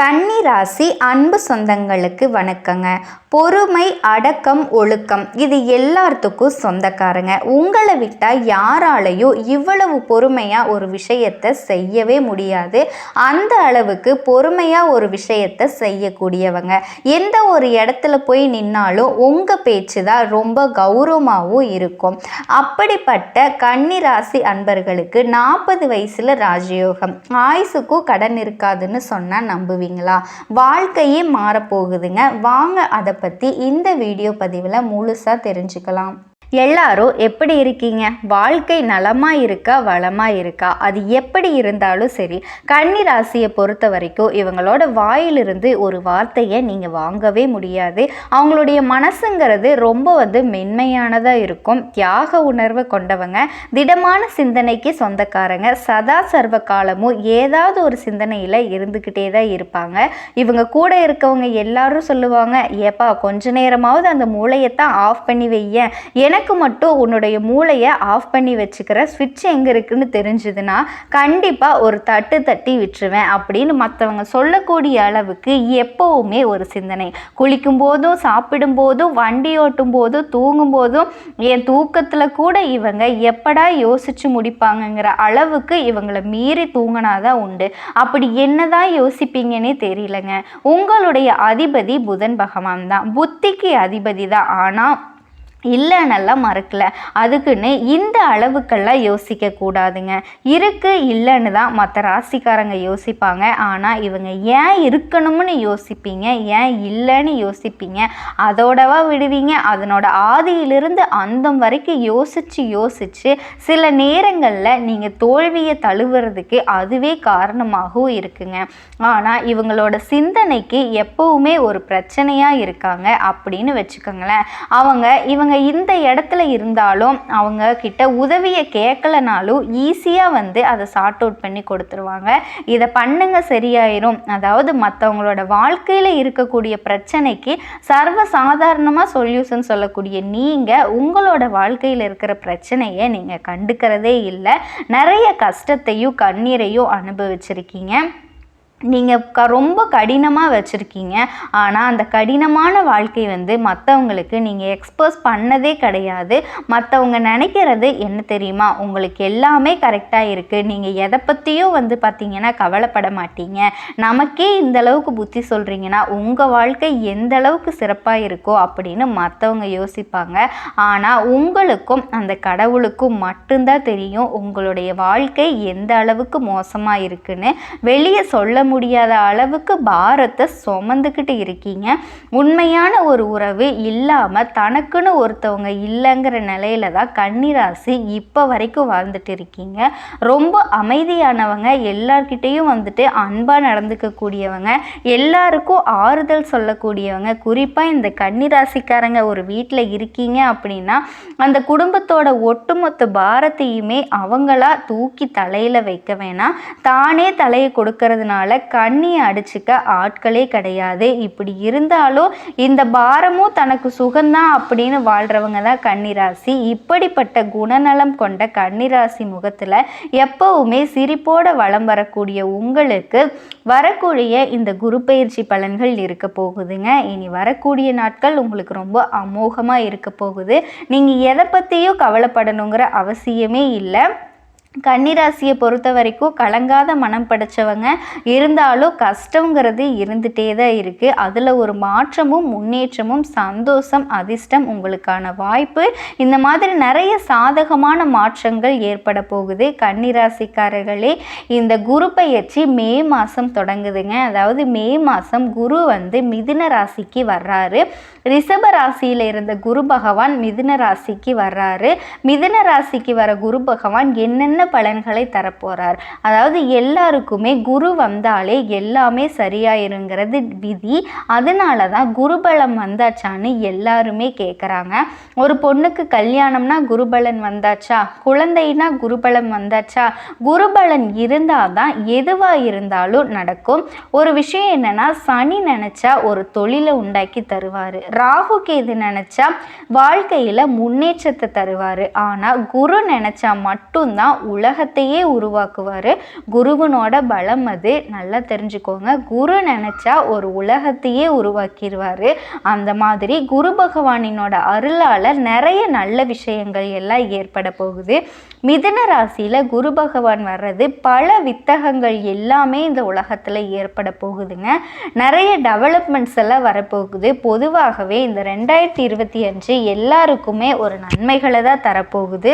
கன்னி ராசி அன்பு சொந்தங்களுக்கு வணக்கங்க. பொறுமை அடக்கம் ஒழுக்கம் இது எல்லாத்துக்கும் சொந்தக்காரங்க. உங்களை விட்டால் யாராலையும் இவ்வளவு பொறுமையாக ஒரு விஷயத்தை செய்யவே முடியாது. அந்த அளவுக்கு பொறுமையாக ஒரு விஷயத்தை செய்யக்கூடியவங்க. எந்த ஒரு இடத்துல போய் நின்னாலும் உங்கள் பேச்சு தான் ரொம்ப கௌரவமாகவும் இருக்கும். அப்படிப்பட்ட கன்னி ராசி அன்பர்களுக்கு நாற்பது வயசில் ராஜயோகம். ஆயுசுக்கும் கடன் இருக்காதுன்னு சொன்னால் நம்புவீங்களா வாழ்க்கையே மாறப்போகுதுங்க. வாங்க அதை பற்றி இந்த வீடியோ பதிவில் முழுசாக தெரிஞ்சுக்கலாம். எல்லாரும் எப்படி இருக்கீங்க? வாழ்க்கை நலமாக இருக்கா? வளமாக இருக்கா? அது எப்படி இருந்தாலும் சரி கன்னி ராசியை பொறுத்த வரைக்கும் இவங்களோட வாயிலிருந்து ஒரு வார்த்தையை நீங்கள் வாங்கவே முடியாது. அவங்களுடைய மனசுங்கிறது ரொம்ப வந்து மென்மையானதாக இருக்கும். தியாக உணர்வை கொண்டவங்க திடமான சிந்தனைக்கு சொந்தக்காரங்க சதா சர்வ காலமும் ஏதாவது ஒரு சிந்தனையில் இருந்துக்கிட்டே தான் இருப்பாங்க. இவங்க கூட இருக்கவங்க எல்லாரும் சொல்லுவாங்க ஏப்பா கொஞ்ச நேரமாவது அந்த மூளையத்தான் ஆஃப் பண்ணி வையேன். எனக்கு எனக்கு மட்டும் உன்னுடைய மூளையை ஆஃப் பண்ணி வச்சுக்கிற ஸ்விட்ச் எங்கே இருக்குன்னு தெரிஞ்சுதுன்னா கண்டிப்பாக ஒரு தட்டு தட்டி விட்டுருவேன் அப்படின்னு மற்றவங்க சொல்லக்கூடிய அளவுக்கு எப்போவுமே ஒரு சிந்தனை. குளிக்கும் போதும் சாப்பிடும் போதும் வண்டி ஓட்டும் போதும் தூங்கும் போதும் என் தூக்கத்தில் கூட இவங்க எப்படா யோசிச்சு முடிப்பாங்கங்கிற அளவுக்கு இவங்களை மீறி தூங்கினாதான் உண்டு. அப்படி என்னதான் யோசிப்பீங்கன்னே தெரியலங்க. உங்களுடைய அதிபதி புதன் பகவான் தான். புத்திக்கு அதிபதி தான். ஆனால் இல்லைன்னெல்லாம் மறக்கலை. அதுக்குன்னு இந்த அளவுக்கெல்லாம் யோசிக்க கூடாதுங்க. இருக்கு இல்லைன்னு தான் மற்ற ராசிக்காரங்க யோசிப்பாங்க. ஆனால் இவங்க ஏன் இருக்கணும்னு யோசிப்பீங்க? ஏன் இல்லைன்னு யோசிப்பீங்க? அதோடவா விடுவீங்க? அதனோட ஆதியிலிருந்து அந்தம் வரைக்கும் யோசித்து யோசித்து சில நேரங்களில் நீங்கள் தோல்வியை தழுவுறதுக்கு அதுவே காரணமாகவும் இருக்குங்க. ஆனால் இவங்களோட சிந்தனைக்கு எப்பவுமே ஒரு பிரச்சனையாக இருக்காங்க அப்படின்னு வச்சுக்கோங்களேன். அவங்க இவங்க அவங்க இந்த இடத்துல இருந்தாலும் அவங்க கிட்ட உதவியை கேட்கலனாலும் ஈஸியாக வந்து அதை சார்ட் அவுட் பண்ணி கொடுத்துருவாங்க. இதை பண்ணுங்க சரியாயிரும். அதாவது மற்றவங்களோட வாழ்க்கையில் இருக்கக்கூடிய பிரச்சனைக்கு சர்வ சாதாரணமாக சொல்யூஷன் சொல்லக்கூடிய நீங்கள் உங்களோட வாழ்க்கையில் இருக்கிற பிரச்சனையை நீங்கள் கண்டுக்கிறதே இல்லை. நிறைய கஷ்டத்தையும் கண்ணீரையும் அனுபவிச்சிருக்கீங்க. நீங்கள் க ரொம்ப கடினமாக வச்சுருக்கீங்க. ஆனால் அந்த கடினமான வாழ்க்கை வந்து மற்றவங்களுக்கு நீங்கள் எக்ஸ்போஸ் பண்ணதே கிடையாது. மற்றவங்க நினைக்கிறது என்ன தெரியுமா? உங்களுக்கு எல்லாமே கரெக்டாக இருக்குது நீங்கள் எதை பற்றியும் வந்து பார்த்தீங்கன்னா கவலைப்பட மாட்டீங்க. நமக்கே இந்த அளவுக்கு புத்தி சொல்கிறீங்கன்னா உங்கள் வாழ்க்கை எந்த அளவுக்கு சிறப்பாக இருக்கோ அப்படின்னு மற்றவங்க யோசிப்பாங்க. ஆனால் உங்களுக்கும் அந்த கடவுளுக்கும் மட்டும்தான் தெரியும் உங்களுடைய வாழ்க்கை எந்த அளவுக்கு மோசமாக இருக்குன்னு. வெளியே சொல்ல முடியாத அளவுக்கு பாரத்தை சுமந்துக்கிட்டு இருக்கீங்க. உண்மையான ஒரு உறவு இல்லாமல் தனக்குன்னு ஒருத்தவங்க இல்லைங்கிற நிலையில தான் கன்னிராசி இப்போ வரைக்கும் வாழ்ந்துட்டு இருக்கீங்க. ரொம்ப அமைதியானவங்க எல்லார்கிட்டேயும் வந்துட்டு அன்பாக நடந்துக்கக்கூடியவங்க எல்லாருக்கும் ஆறுதல் சொல்லக்கூடியவங்க. குறிப்பாக இந்த கன்னிராசிக்காரங்க ஒரு வீட்டில் இருக்கீங்க அப்படின்னா அந்த குடும்பத்தோட ஒட்டுமொத்த பாரத்தையுமே அவங்களா தூக்கி தலையில் வைக்க வேணாம். தானே தலையை கொடுக்கறதுனால கண்ணியை அடிச்சுக்க ஆட்களே கிடையாது. இப்படி இருந்தாலும் இந்த பாரமும் தனக்கு சுகந்தான் அப்படின்னு வாழ்கிறவங்க தான் கன்னிராசி. இப்படிப்பட்ட குணநலம் கொண்ட கன்னிராசி முகத்தில் எப்பவுமே சிரிப்போட வளம் வரக்கூடிய உங்களுக்கு வரக்கூடிய இந்த குரு பயிற்சி பலன்கள் இருக்க போகுதுங்க. இனி வரக்கூடிய நாட்கள் உங்களுக்கு ரொம்ப அமோகமாக இருக்க போகுது. நீங்கள் எதை பற்றியும் கவலைப்படணுங்கிற அவசியமே இல்லை. கன்னிராசியை பொறுத்த வரைக்கும் கலங்காத மனம் படைச்சவங்க இருந்தாலும் கஷ்டங்கிறது இருந்துகிட்டே தான் இருக்குது அதில் ஒரு மாற்றமும் முன்னேற்றமும் சந்தோஷம் அதிர்ஷ்டம் உங்களுக்கான வாய்ப்பு. இந்த மாதிரி நிறைய சாதகமான மாற்றங்கள் ஏற்பட போகுது. கன்னிராசிக்காரர்களே இந்த குரு பயிற்சி மே மாதம் தொடங்குதுங்க. அதாவது மே மாதம் குரு வந்து மிதுன ராசிக்கு வர்றாரு. ரிஷப ராசியில் இருந்த குரு பகவான் மிதுன ராசிக்கு வர்றாரு. மிதுன ராசிக்கு வர குரு பகவான் என்னென்ன என்ன பலன்களை தரப்போகிறார் அதாவது எல்லாருக்குமே குரு வந்தாலே எல்லாமே சரியாயிருங்கிறது விதி. அதனால தான் குருபலம் வந்தாச்சான்னு எல்லாருமே கேட்குறாங்க ஒரு பொண்ணுக்கு கல்யாணம்னா குருபலன் வந்தாச்சா? குழந்தைனா குருபலம் வந்தாச்சா? குருபலன் இருந்தால் தான் எதுவாக இருந்தாலும் நடக்கும். ஒரு விஷயம் என்னென்னா சனி நினச்சா ஒரு தொழிலை உண்டாக்கி தருவார். ராகு கேது நினச்சா வாழ்க்கையில் முன்னேற்றத்தை தருவார். ஆனால் குரு நினச்சா மட்டும்தான் உலகத்தையே உருவாக்குவார். குருவனோட பலம் அது. நல்லா தெரிஞ்சுக்கோங்க. குரு நினச்சா ஒரு உலகத்தையே உருவாக்கிடுவார் அந்த மாதிரி குரு பகவானினோட அருளால் நிறைய நல்ல விஷயங்கள் எல்லாம் ஏற்பட போகுது. மிதன ராசியில் குரு பகவான் வர்றது பல வித்தகங்கள் எல்லாமே இந்த உலகத்தில் ஏற்பட போகுதுங்க. நிறைய டெவலப்மெண்ட்ஸ் எல்லாம் வரப்போகுது. பொதுவாகவே இந்த ரெண்டாயிரத்தி இருபத்தி அஞ்சு எல்லாருக்குமே ஒரு நன்மைகளை தான் தரப்போகுது.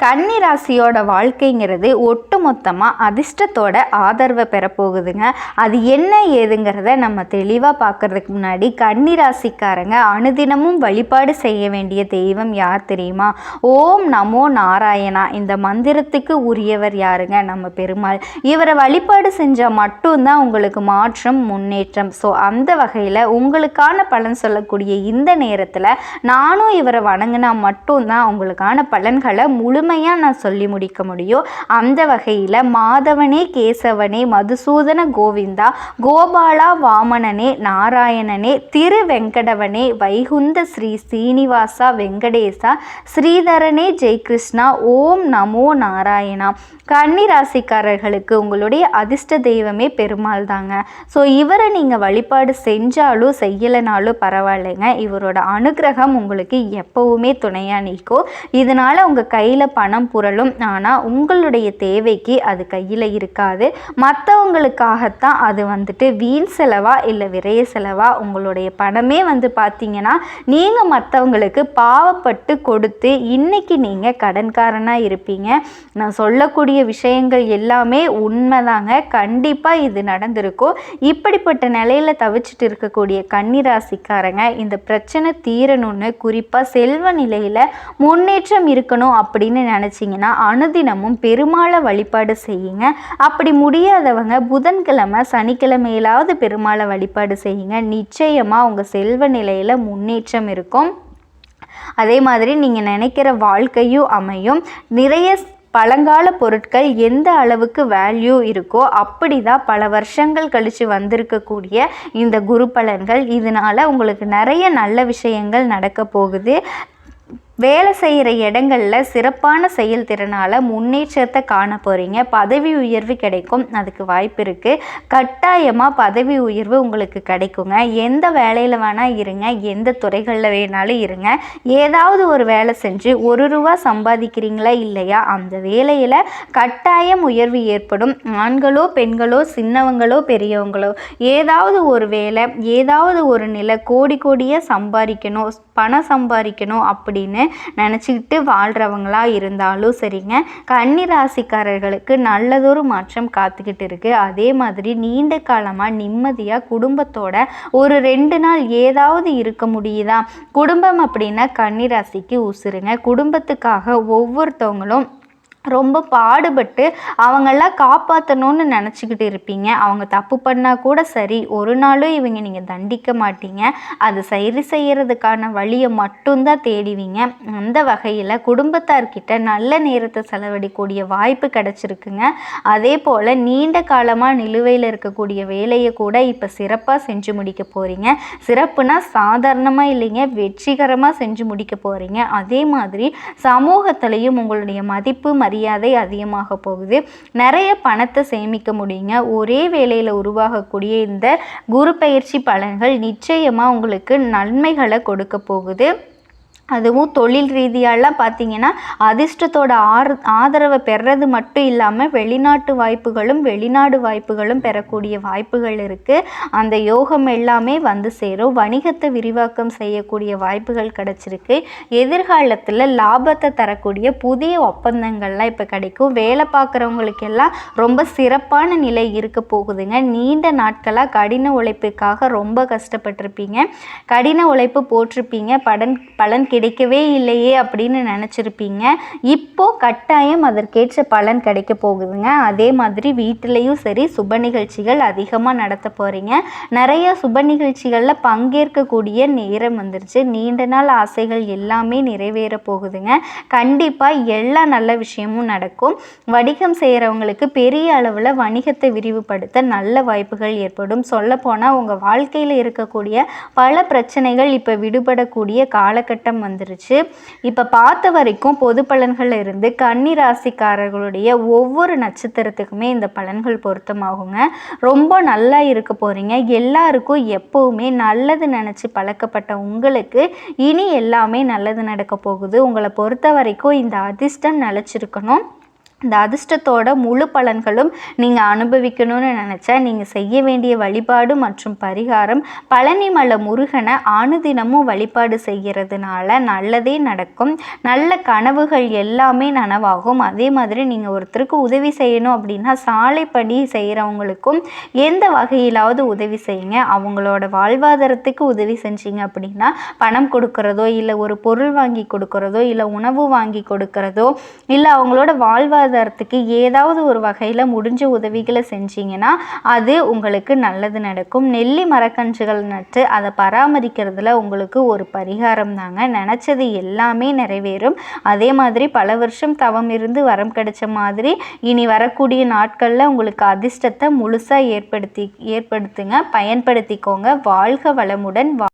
கன்னி ராசியோட வாழ்க்கைங்கிறது ஒட்டுமொத்தமாக அதிர்ஷ்டத்தோட ஆதரவை பெறப்போகுதுங்க. அது என்ன ஏதுங்கிறத நம்ம தெளிவாக பார்க்கறதுக்கு முன்னாடி கன்னி ராசிக்காரங்க அனுதினமும் வழிபாடு செய்ய வேண்டிய தெய்வம் யார் தெரியுமா? ஓம் நமோ நாராயணா. இந்த மந்திரத்துக்கு உரியவர் யாருங்க? நம்ம பெருமாள். இவரை வழிபாடு செஞ்சால் மட்டும்தான் உங்களுக்கு மாற்றம் முன்னேற்றம். ஸோ அந்த வகையில் உங்களுக்கான பலன் சொல்லக்கூடிய இந்த நேரத்தில் நானும் இவரை வணங்கினா மட்டும்தான் உங்களுக்கான பலன்களை முழு முழுமையாக நான் சொல்லி முடிக்க முடியும் அந்த வகையில் மாதவனே கேசவனே மதுசூதன கோவிந்தா கோபாலா வாமனனே நாராயணனே திரு வெங்கடவனே வைகுந்த ஸ்ரீ சீனிவாசா வெங்கடேசா ஸ்ரீதரனே ஜெய்கிருஷ்ணா ஓம் நமோ நாராயணா. கன்னி ராசிக்காரர்களுக்கு உங்களுடைய அதிர்ஷ்ட தெய்வமே பெருமாள் தாங்க. ஸோ இவரை நீங்கள் வழிபாடு செஞ்சாலும் செய்யலைனாலும் பரவாயில்லைங்க. இவரோட அனுகிரகம் உங்களுக்கு எப்போவுமே துணையாக நிற்கும். இதனால் உங்கள் கையில் பணம் புரளும். ஆனால் உங்களுடைய தேவைக்கு அது கையில் இருக்காது. மற்றவங்களுக்காகத்தான் அது வந்துட்டு வீண் செலவா இல்லை விரைய செலவா உங்களுடைய பணமே வந்து பார்த்தீங்கன்னா நீங்கள் மற்றவங்களுக்கு பாவப்பட்டு கொடுத்து இன்னைக்கு நீங்கள் கடன்காரனாக இருப்பீங்க. நான் சொல்லக்கூடிய விஷயங்கள் எல்லாமே உண்மைதாங்க. கண்டிப்பாக இது நடந்திருக்கும். இப்படிப்பட்ட நிலையில் தவிச்சிட்டு இருக்கக்கூடிய கன்னிராசிக்காரங்க இந்த பிரச்சனை தீரணும்னு குறிப்பாக செல்வ நிலையில் முன்னேற்றம் இருக்கணும் அப்படின்னு நினச்சிங்கன்னா அனுதினமும் பெருமாளை வழிபாடு செய்யுங்க. அப்படி முடியாதவங்க புதன்கிழமை சனிக்கிழமையிலாவது பெருமாளை வழிபாடு செய்யுங்க. நிச்சயமாக உங்கள் செல்வ நிலையில் முன்னேற்றம் இருக்கும். அதே மாதிரி நீங்கள் நினைக்கிற வாழ்க்கையும் அமையும். நிறைய பழங்கால பொருட்கள் எந்த அளவுக்கு வேல்யூ இருக்கோ அப்படி தான் பல வருஷங்கள் கழித்து வந்திருக்கக்கூடிய இந்த குரு பலன்கள். இதனால் உங்களுக்கு நிறைய நல்ல விஷயங்கள் நடக்க போகுது. வேலை செய்கிற இடங்களில் சிறப்பான செயல்திறனால் முன்னேற்றத்தை காண போகிறீங்க பதவி உயர்வு கிடைக்கும். அதுக்கு வாய்ப்பு இருக்குது கட்டாயமாக பதவி உயர்வு உங்களுக்கு கிடைக்குங்க. எந்த வேலையில் வேணால் இருங்க. எந்த துறைகளில் வேணாலும் இருங்க. ஏதாவது ஒரு வேலை செஞ்சு ஒரு ரூபா சம்பாதிக்கிறீங்களா இல்லையா? அந்த வேலையில் கட்டாயம் உயர்வு ஏற்படும். ஆண்களோ பெண்களோ சின்னவங்களோ பெரியவங்களோ ஏதாவது ஒரு வேலை ஏதாவது ஒரு நிலை கோடி கோடியாக சம்பாதிக்கணும் பணம் சம்பாதிக்கணும் அப்படின்னு நினச்சிக்கிட்டு வாழ்கிறவங்களா இருந்தாலும் சரிங்க. கன்னி ராசிக்காரர்களுக்கு நல்லதொரு மாற்றம் காத்துக்கிட்டு இருக்குது அதே மாதிரி நீண்ட காலமாக நிம்மதியாக குடும்பத்தோட ஒரு ரெண்டு நாள் ஏதாவது இருக்க முடியுதா? குடும்பம் அப்படின்னா கன்னி ராசிக்கு உசுருங்க. குடும்பத்துக்காக ஒவ்வொருத்தவங்களும் ரொம்ப பாடுபட்டு அவங்களாம் காப்பாற்றணும்னு நினச்சிக்கிட்டு இருப்பீங்க. அவங்க தப்பு பண்ணால் கூட சரி ஒரு நாளும் இவங்க நீங்கள் தண்டிக்க மாட்டீங்க. அது சரி செய்கிறதுக்கான வழியை மட்டும்தான் தேடிவீங்க. அந்த வகையில் குடும்பத்தார்கிட்ட நல்ல நேரத்தை செலவழிக்கூடிய வாய்ப்பு கிடச்சிருக்குங்க. அதே போல் நீண்ட காலமாக நிலுவையில் இருக்கக்கூடிய வேலையை கூட இப்போ சிறப்பாக செஞ்சு முடிக்க போகிறீங்க சிறப்புனா சாதாரணமாக இல்லைங்க வெற்றிகரமாக செஞ்சு முடிக்க போகிறீங்க அதே மாதிரி சமூகத்திலையும் உங்களுடைய மதிப்பு மரி மரியாதை அதிகமாக போகுது. நிறைய பணத்தை சேமிக்க முடியுங்க. ஒரே வேலையில் உருவாகக்கூடிய இந்த குரு பயிற்சி பலன்கள் நிச்சயமாக உங்களுக்கு நன்மைகளை கொடுக்க போகுது. அதுவும் தொழில் ரீதியாலாம் பார்த்தீங்கன்னா அதிர்ஷ்டத்தோட ஆர் ஆதரவை பெறது மட்டும் இல்லாமல் வெளிநாட்டு வாய்ப்புகளும் வெளிநாடு வாய்ப்புகளும் பெறக்கூடிய வாய்ப்புகள் இருக்குது அந்த யோகம் எல்லாமே வந்து சேரும். வணிகத்தை விரிவாக்கம் செய்யக்கூடிய வாய்ப்புகள் கிடச்சிருக்கு. எதிர்காலத்தில் லாபத்தை தரக்கூடிய புதிய ஒப்பந்தங்கள்லாம் இப்போ கிடைக்கும். வேலை பார்க்குறவங்களுக்கெல்லாம் ரொம்ப சிறப்பான நிலை இருக்க போகுதுங்க. நீண்ட நாட்களாக கடின உழைப்புக்காக ரொம்ப கஷ்டப்பட்டிருப்பீங்க. கடின உழைப்பு போட்டிருப்பீங்க. படன் பலன் கிடைக்கவே இல்லையே அப்படின்னு நினச்சிருப்பீங்க. இப்போது கட்டாயம் அதற்கேற்ற பலன் கிடைக்க போகுதுங்க. அதே மாதிரி வீட்டிலையும் சரி சுப நிகழ்ச்சிகள் அதிகமாக நடத்த போகிறீங்க நிறைய சுப நிகழ்ச்சிகளில் பங்கேற்கக்கூடிய நேரம் வந்துருச்சு. நீண்ட நாள் ஆசைகள் எல்லாமே நிறைவேற போகுதுங்க. கண்டிப்பாக எல்லா நல்ல விஷயமும் நடக்கும். வணிகம் செய்கிறவங்களுக்கு பெரிய அளவில் வணிகத்தை விரிவுபடுத்த நல்ல வாய்ப்புகள் ஏற்படும். சொல்லப்போனால் உங்கள் வாழ்க்கையில் இருக்கக்கூடிய பல பிரச்சனைகள் இப்போ விடுபடக்கூடிய காலகட்டம் வந்துருச்சு. இப்போ பார்த்த வரைக்கும் பொது பலன்கள் இருந்து கன்னி ராசிக்காரர்களுடைய ஒவ்வொரு நட்சத்திரத்துக்குமே இந்த பலன்கள் பொருத்தமாகுங்க. ரொம்ப நல்லா இருக்க போகிறீங்க எல்லாருக்கும் எப்போவுமே நல்லது நினச்சி பழக்கப்பட்ட உங்களுக்கு இனி எல்லாமே நல்லது நடக்க போகுது. உங்களை பொறுத்த வரைக்கும் இந்த அதிர்ஷ்டம் நிலச்சிருக்கணும். இந்த அதிர்ஷ்டத்தோட முழு பலன்களும் நீங்கள் அனுபவிக்கணும்னு நினச்சா நீங்கள் செய்ய வேண்டிய வழிபாடு மற்றும் பரிகாரம் பழனிமலை முருகனை அணுதினமும் வழிபாடு செய்கிறதுனால நல்லதே நடக்கும். நல்ல கனவுகள் எல்லாமே நனவாகும். அதே மாதிரி நீங்கள் ஒருத்தருக்கு உதவி செய்யணும் அப்படின்னா சாலை பணி செய்கிறவங்களுக்கும் எந்த வகையிலாவது உதவி செய்யுங்க. அவங்களோட வாழ்வாதாரத்துக்கு உதவி செஞ்சீங்க அப்படின்னா பணம் கொடுக்கறதோ இல்லை ஒரு பொருள் வாங்கி கொடுக்கறதோ இல்லை உணவு வாங்கி கொடுக்கறதோ இல்லை அவங்களோட வாழ்வாதார வாழ்வாதாரத்துக்கு ஏதாவது ஒரு வகையில் முடிஞ்ச உதவிகளை செஞ்சீங்கன்னா அது உங்களுக்கு நல்லது நடக்கும். நெல்லி மரக்கன்றுகள் நட்டு அதை பராமரிக்கிறதுல உங்களுக்கு ஒரு பரிகாரம் தாங்க. நினச்சது எல்லாமே நிறைவேறும். அதே மாதிரி பல வருஷம் தவம் இருந்து வரம் கிடைச்ச மாதிரி இனி வரக்கூடிய நாட்களில் உங்களுக்கு அதிர்ஷ்டத்தை முழுசாக ஏற்படுத்தி ஏற்படுத்துங்க. பயன்படுத்திக்கோங்க. வாழ்க வளமுடன். வா